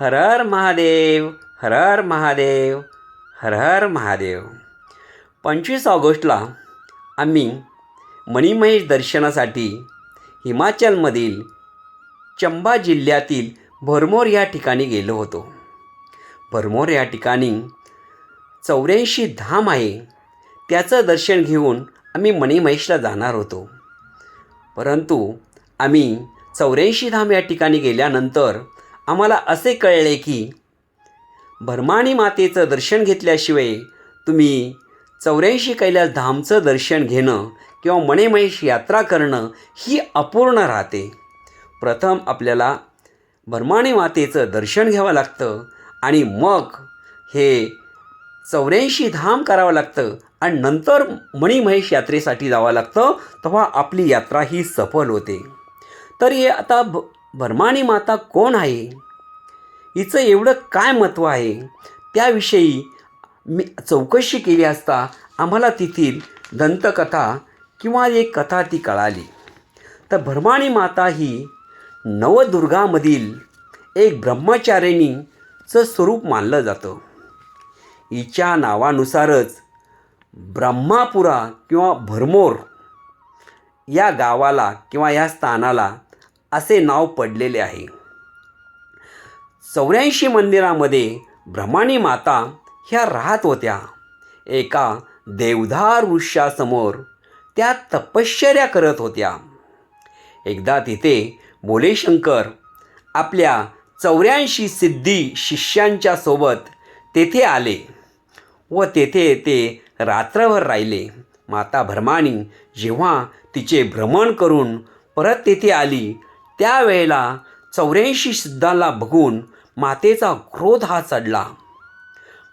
हर हर महादेव हर हर महादेव हर हर महादेव. पंचवीस ऑगस्टला आम्ही मणिमहेश दर्शनासाठी हिमाचलमधील चंबा जिल्ह्यातील भरमोर या ठिकाणी गेलो होतो. भरमोर या ठिकाणी चौऱ्याऐंशी धाम आहे. त्याचं दर्शन घेऊन आम्ही मणिमहेशला जाणार होतो. परंतु आम्ही चौऱ्याऐंशी धाम या ठिकाणी गेल्यानंतर आम्हाला असे कळले की भरमाणी मातेचं दर्शन घेतल्याशिवाय तुम्ही चौऱ्याऐंशी कैलास धामचं दर्शन घेणं किंवा मणेमहेश यात्रा करणं ही अपूर्ण राहते. प्रथम आपल्याला भरमाणी मातेचं दर्शन घ्यावं लागतं आणि मग हे चौऱ्याऐंशी धाम करावं लागतं आणि नंतर मणिमहेश यात्रेसाठी जावं लागतं तेव्हा आपली यात्रा ही सफल होते. तर हे आता भ भरमाणी माता कोण आहे? हिचं एवढं काय महत्त्व आहे? त्याविषयी मी चौकशी केली असता आम्हाला तेथील दंतकथा किंवा एक कथा ती कळाली. तर भरमाणी माता ही नवदुर्गामधील एक ब्रह्मचारिणीचं स्वरूप मानलं जातं. हिच्या नावानुसारच ब्रह्मापुरा किंवा भरमोर या गावाला किंवा या स्थानाला असे नाव पडलेले आहे. चौऱ्याऐंशी मंदिरामध्ये ब्रह्माणी माता ह्या राहत होत्या. एका देवधार वृक्षासमोर त्या तपश्चर्या करत होत्या. एकदा तिथे मोलेशंकर आपल्या चौऱ्याऐंशी सिद्धी शिष्यांच्या सोबत तेथे आले व तेथे ते रात्रभर राहिले. माता भरमाणी जेव्हा तिचे भ्रमण करून परत तेथे आली त्यावेळेला चौऱ्याऐंशी सिद्धांना बघून मातेचा क्रोध हा चढला.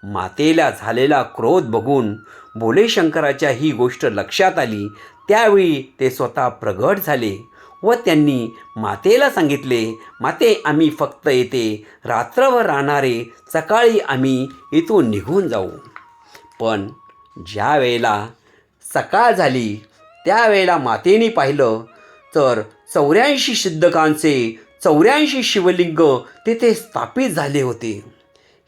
मातेला झालेला क्रोध बघून भोलेशंकराच्या ही गोष्ट लक्षात आली. त्यावेळी ते स्वतः प्रगट झाले व त्यांनी मातेला सांगितले माते आम्ही फक्त येथे रात्रभर राहणारे सकाळी आम्ही इथून निघून जाऊ. पण ज्या वेळेला सकाळ झाली त्यावेळेला मातेने पाहिलं तर चौऱ्याऐंशी सिद्धकांचे चौऱ्याऐंशी शिवलिंग तेथे स्थापित झाले होते.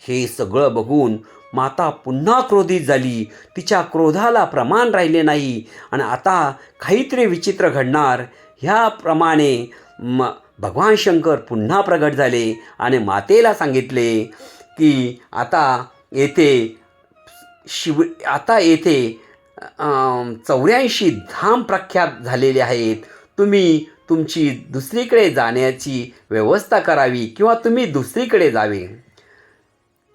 हे सगळं बघून माता पुन्हा क्रोधित झाली. तिच्या क्रोधाला प्रमाण राहिले नाही. आणि आता काहीतरी विचित्र घडणार. ह्याप्रमाणे म भगवान शंकर पुन्हा प्रगट झाले आणि मातेला सांगितले की आता येथे शिव आता येथे चौऱ्याऐंशी धाम प्रख्यात झालेले आहेत. तुम्ही तुमची दुसरीकडे जाण्याची व्यवस्था करावी किंवा तुम्ही दुसरीकडे जावे.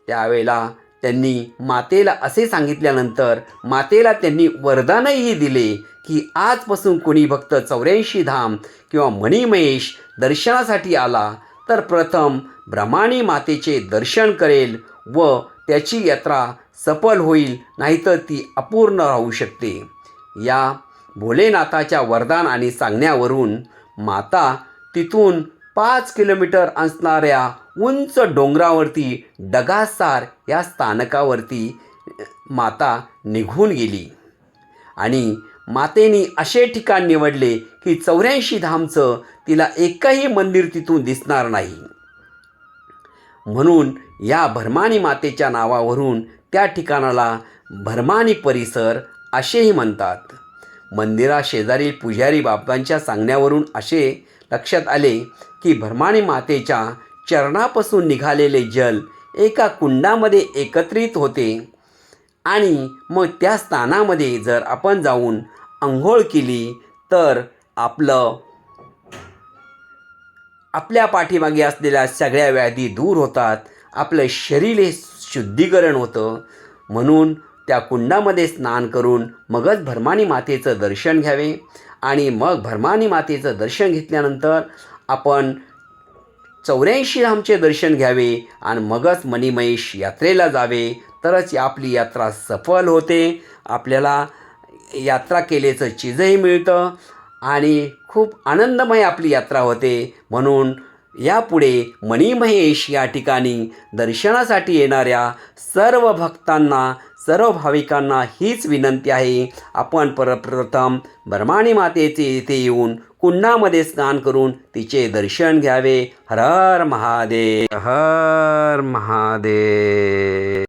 त्यावेळेला त्यांनी मातेला असे सांगितल्यानंतर मातेला त्यांनी वरदानही दिले की आजपासून कोणी भक्त चौऱ्याऐंशी धाम किंवा मणिमहेश दर्शनासाठी आला तर प्रथम ब्रह्माणी मातेचे दर्शन करेल व त्याची यात्रा सफल होईल नाहीतर ती अपूर्ण राहू शकते. या भोलेनाथाच्या वरदान आणि सांगण्यावरून माता तिथून पाच किलोमीटर असणाऱ्या उंच डोंगरावरती डगासार या स्थानकावरती माता निघून गेली. आणि मातेने असे ठिकाण निवडले की चौऱ्याऐंशी धामचं तिला एकही मंदिर तिथून दिसणार नाही. म्हणून या भरमानी मातेच्या नावावरून त्या ठिकाणाला भरमानी परिसर असेही म्हणतात. मंदिराशेजारील पुजारी बाबांच्या सांगण्यावरून असे लक्षात आले की भरमाणी मातेच्या चरणापासून निघालेले जल एका कुंडामध्ये एकत्रित होते. आणि मग त्या स्थानामध्ये जर आपण जाऊन आंघोळ केली तर आपलं आपल्या पाठीमागे असलेल्या सगळ्या व्याधी दूर होतात. आपलं शरीर हे शुद्धीकरण होतं. म्हणून त्या कुंडामध्ये स्नान करून मगच भरमानी मातेचं दर्शन घ्यावे. आणि मग भरमानी मातेचं दर्शन घेतल्यानंतर आपण चौऱ्याऐंशी धामचे दर्शन घ्यावे आणि मगच मणिमहेश यात्रेला जावे. तरच आपली यात्रा सफल होते. आपल्याला यात्रा केल्याचं चीजही मिळतं. आणि खूप आनंदमय आपली यात्रा होते. म्हणून यापुढे मणिमहेश या ठिकाणी दर्शनासाठी येणाऱ्या सर्व भक्तांना सर्व भाविकांना हीच विनंती आहे. आपण परप्रथम ब्रह्माणी मातेचे येथे येऊन कुंडामध्ये स्नान करून तिचे दर्शन घ्यावे. हर हर महादेव हर महादेव.